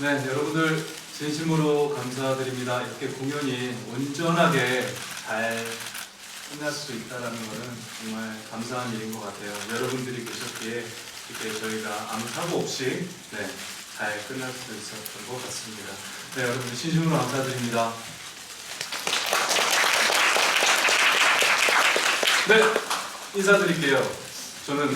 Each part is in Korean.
네, 여러분들 진심으로 감사드립니다. 이렇게 공연이 온전하게 잘 끝날 수 있다는 것은 정말 감사한 일인 것 같아요. 여러분들이 계셨기에 이렇게 저희가 아무 사고 없이 네, 잘 끝날 수 있었던 것 같습니다. 네, 여러분들 진심으로 감사드립니다. 네, 인사드릴게요. 저는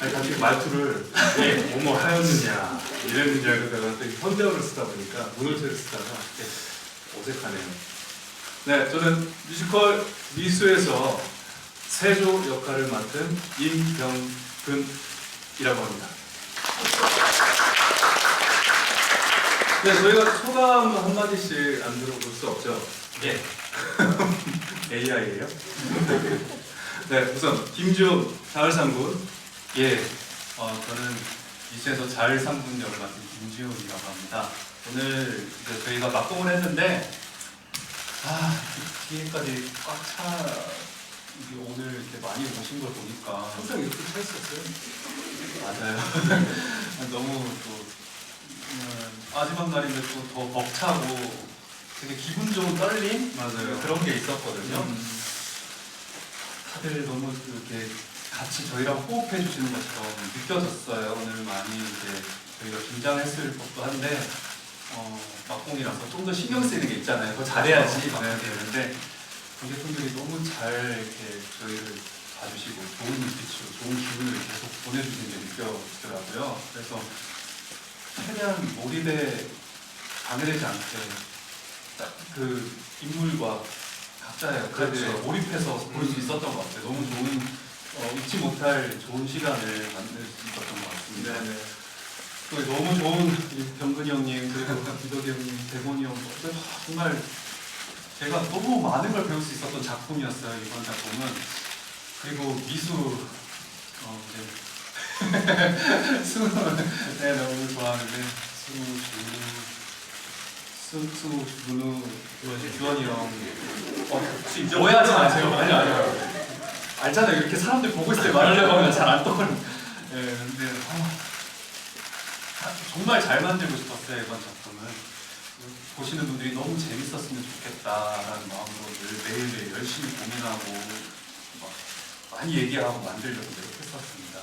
아니, 갑자기 말투를 왜 뭐뭐 하였느냐 내가 또 현대어를 쓰다 보니까 문어체를 쓰다가 어색하네요. 네, 저는 뮤지컬 미수에서 세조 역할을 맡은 임병근이라고 합니다. 네, 저희가 소감 한마디씩 안 들어볼 수 없죠? 예. AI예요? 네, 우선 김주호 자을상군 예, 어, 저는 이수에서 자을상군 역을 맡은 김지훈이라고 합니다. 오늘 이제 저희가 막공을 했는데 아 뒤에까지 꽉 차. 이게 오늘 이렇게 많이 오신 걸 보니까 항상 이렇게 차있었어요. 맞아요. 너무 또 음, 마지막 날인데 또 더 벅차고 되게 기분 좋은 떨림 맞아요. 그런 게 있었거든요. 음, 다들 너무 이렇게 같이 저희랑 호흡해 주시는 것처럼 느껴졌어요. 오늘 많이 이제 저희가 긴장했을 법도 한데 어, 막공이라서 좀 더 신경 쓰이는 게 있잖아요. 더 잘해야지 막 네. 이렇게 되는데 관객분들이 너무 잘 이렇게 저희를 봐주시고 좋은 눈빛으로 좋은 기분을 계속 보내주시는 게 느껴지더라고요. 그래서 최대한 몰입에 방해되지 않게 딱 그 인물과 각자의 역할에 그렇죠. 몰입해서 볼 수 있었던 것 같아요. 너무 좋은 어, 잊지 못할 좋은 시간을 만들 수 있었던 것 같습니다. 네네. 또 너무 좋은 이 병근이 형님 그리고 기덕이 형님, 대본이 형 어, 정말 제가 너무 많은 걸 배울 수 있었던 작품이었어요 이번 작품은 그리고 미수 어, 이제 승우 네 너무 좋아하는데 승우 준우 승 승우 준우 주원이 형 어, 혹시 이제 오해하지 마세요 아니 아니요 알잖아요 이렇게 사람들 보고 있을 때 말하려고 하면 잘 안 떠오르 예 근데 아, 아, 정말 잘 만들고 싶었어요 이번 작품은 보시는 분들이 너무 재밌었으면 좋겠다라는 마음으로 늘 매일매일 열심히 고민하고 막 많이 얘기하고 만들려고 노력했었습니다.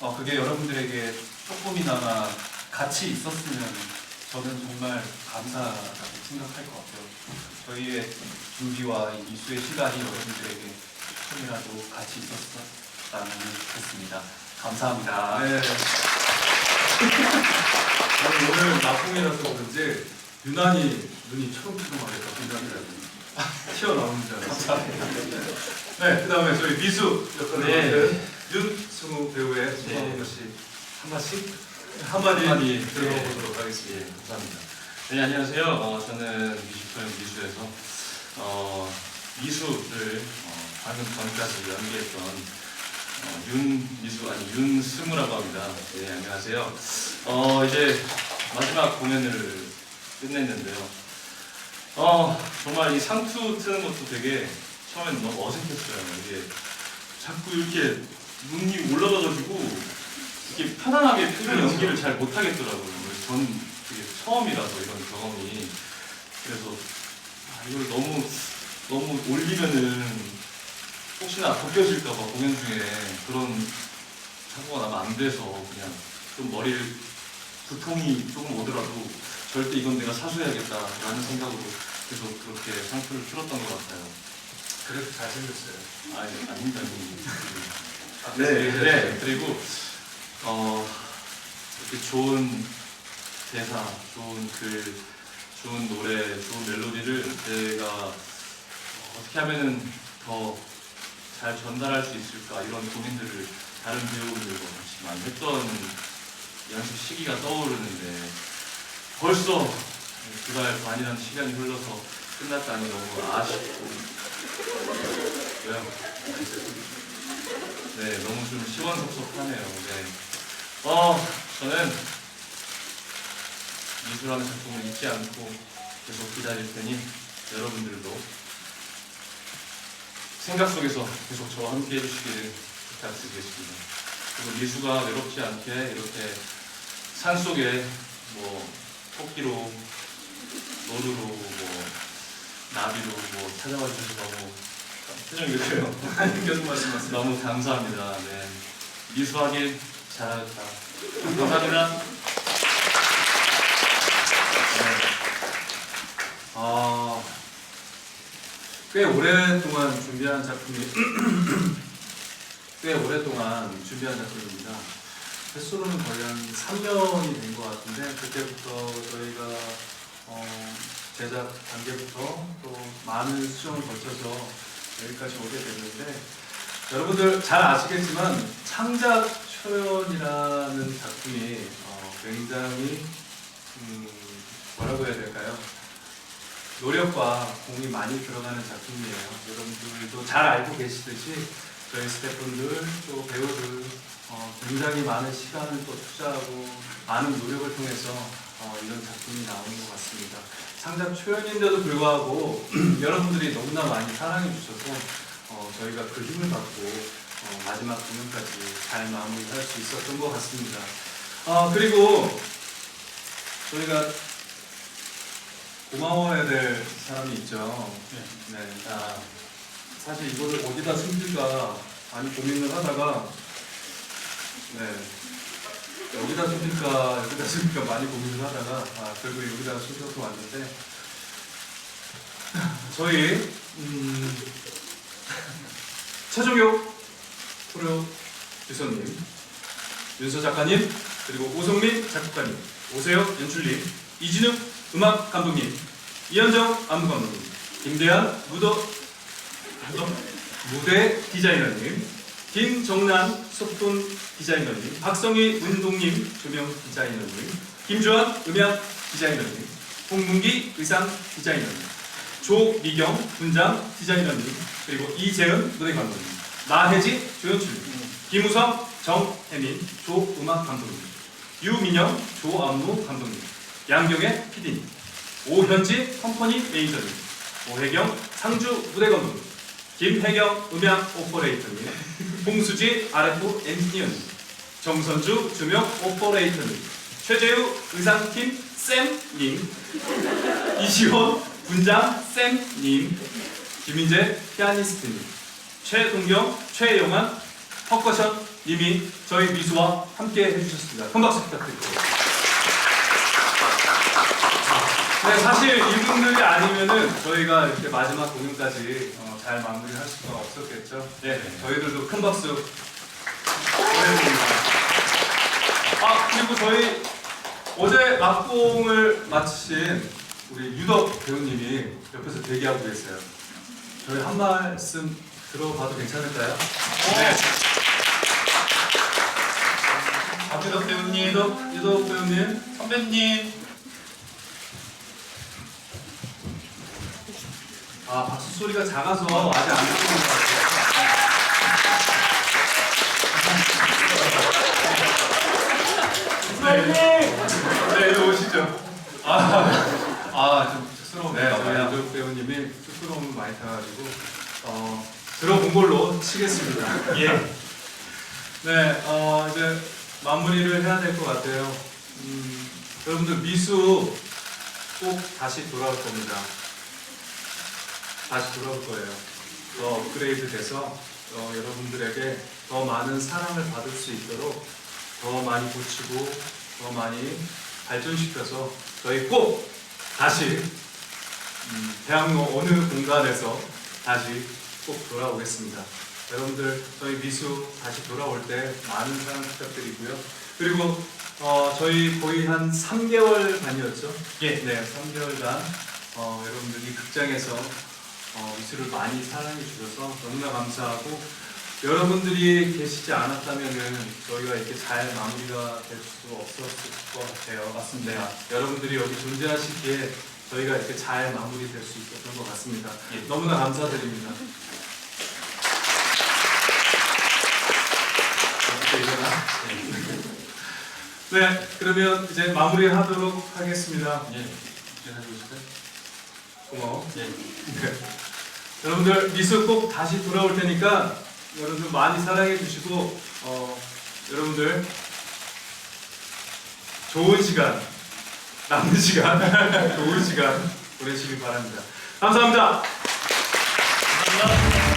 어, 그게 여러분들에게 조금이나마 같이 있었으면 저는 정말 감사하다고 생각할 것 같아요. 저희의 준비와 이 미수의 시간이 여러분들에게 조금이라도 같이 있었다면 좋겠습니다. 감사합니다. 네. 오늘 막공이라서 그런지 유난히 눈이 초롱초롱하게 긴장이라고 튀어나오는 줄 알았어요. 네, 그 다음에 저희 미수 역할을 네. 맡은 윤승우 배우의 소감 한 씨, 한 마씩 한마디 한마디. 들어보도록 하겠습니다. 감사합니다. 네 안녕하세요. 어, 저는 뮤지컬 미수에서 어, 미수를 어, 방금 전까지 연기했던 어, 윤미수 아니 윤승우라고 합니다. 네 안녕하세요. 어, 이제 마지막 공연을 끝냈는데요. 어, 정말 이 상투 트는 것도 되게 처음엔 너무 어색했어요. 이게 자꾸 이렇게 눈이 올라가가지고 이렇게 편안하게 표정 연기를 잘 못하겠더라고요. 전 처음이라서 이런 경험이 그래서 아, 이걸 너무 너무 올리면은 혹시나 벗겨질까봐 공연 중에 그런 사고가 나면 안 돼서 그냥 좀 머리를 두통이 조금 오더라도 절대 이건 내가 사수해야겠다라는 생각으로 계속 그렇게 상투를 틀었던 것 같아요. 그래도 잘생겼어요. 아니 아닙니다. 아, 네, 네. 그리고 어 이렇게 좋은 대사, 좋은 글, 좋은 노래, 좋은 멜로디를 제가 어, 어떻게 하면은 더 잘 전달할 수 있을까 이런 고민들을 다른 배우분들과 같이 많이 했던 연습 시기가 떠오르는데 벌써 두 달 반이라는 시간이 흘러서 끝났다니 너무 아쉽고? 네, 너무 좀 시원섭섭하네요. 네. 어, 저는 미술하는 작품을 잊지 않고 계속 기다릴 테니 여러분들도 생각 속에서 계속 저와 함께 해주시기를 부탁드리겠습니다. 그리고 미수가 외롭지 않게 이렇게 산 속에 뭐 토끼로, 노루로, 뭐 나비로 뭐 찾아와 주셔서 너무 표정이 그래요. 계속 말씀하세요. 너무 감사합니다. 네. 미수하길 잘하겠다. 감사합니다. 네. 아, 꽤 오랫동안 준비한 작품이 꽤 오랫동안 준비한 작품입니다. 횟수로는 거의 한 3년이 된 것 같은데 그때부터 저희가 어, 제작 단계부터 또 많은 수정을 거쳐서 여기까지 오게 됐는데 여러분들 잘 아시겠지만 창작 초연이라는 작품이 어, 굉장히 음, 뭐라고 해야 될까요? 노력과 공이 많이 들어가는 작품이에요. 여러분들도 잘 알고 계시듯이 저희 스태프분들 또 배우들 어, 굉장히 많은 시간을 또 투자하고 많은 노력을 통해서 어, 이런 작품이 나오는 것 같습니다. 창작 초연인데도 불구하고 여러분들이 너무나 많이 사랑해 주셔서 어, 저희가 그 힘을 받고 어, 마지막 공연까지 잘 마무리할 수 있었던 것 같습니다. 아 그리고 저희가 고마워해야 될 사람이 있죠. 네. 아, 사실 이거를 어디다 숨길까 많이 고민을 하다가 네. 여기다 숨길까 여기다 숨길까 많이 고민을 하다가 아, 결국 여기다가 숨겨서 왔는데 저희 음, 최종효 프로 유선님 윤서 작가님 그리고 오성민 작곡가님 오세혁 연출님 이진욱 음악 감독님 이현정 안무 감독님 김대한 무더 무더 무대 디자이너님 김정란 소품 디자이너님 박성희 운동님 조명 디자이너님 김주환 음향 디자이너님 홍문기 의상 디자이너님 조미경 분장 디자이너님 그리고 이재은 노래 감독님 나혜지 조연출님 김우성 정혜민 조음악 감독님 유민영 조안무 감독님 양경의 PD님 오현지 컴퍼니 매니저님 오혜경 상주 무대 감독님 김혜경 음향 오퍼레이터님 홍수지 RF 엔지니어님 정선주 조명 오퍼레이터님 최재우 의상팀 쌤님 이시원 분장 쌤님 김민재 피아니스트님 최동경 최영환 퍼커션 님이 저희 미수와 함께 해주셨습니다. 큰 박수 부탁드립니다. 네, 사실 이분들이 아니면은 저희가 이렇게 마지막 공연까지 어, 잘 마무리할 수가 없었겠죠. 네, 저희들도 큰 박수 보내드립니다. 아 그리고 저희 어제 막공을 마치신 우리 유덕 배우님이 옆에서 대기하고 계세요. 저희 한 말씀 들어봐도 괜찮을까요? 네. 박유덕 배우님, 유덕, 유덕 배우님, 선배님. 아 박수 소리가 작아서 아직 안 들리는 것 같아요. 네, 네, 이리 오시죠. 아, 아, 좀 쑥스러우네요. 네, 저희 유덕 배우님이 쑥스러움을 많이 타가지고 어, 들어본 걸로 치겠습니다. 예. 네, 어, 이제 마무리를 해야 될 것 같아요. 음, 여러분들 미수 꼭 다시 돌아올 겁니다. 다시 돌아올 거예요. 더 업그레이드 돼서 어, 여러분들에게 더 많은 사랑을 받을 수 있도록 더 많이 고치고 더 많이 발전시켜서 저희 꼭 다시 음, 대학로 어느 공간에서 다시 꼭 돌아오겠습니다. 여러분들 저희 미수 다시 돌아올 때 많은 사랑 부탁드리고요. 그리고 어, 저희 거의 한 3개월 반이었죠? 예, 네, 3개월간 어, 여러분들이 극장에서 어, 미수를 많이 사랑해 주셔서 너무나 감사하고 여러분들이 계시지 않았다면은 저희가 이렇게 잘 마무리가 될 수 없었을 것 같아요. 맞습니다. 여러분들이 여기 존재하시기에 저희가 이렇게 잘 마무리될 수 있었던 것 같습니다. 예. 너무나 감사드립니다. 네, 그러면 이제 마무리하도록 하겠습니다. 예. 이제 가지고 있을까요? 고마워. 예. 네. 여러분들 미술 꼭 다시 돌아올 테니까 여러분들 많이 사랑해 주시고 어, 여러분들 좋은 시간 남는 시간, 좋은 시간 보내시길 바랍니다. 감사합니다. 감사합니다.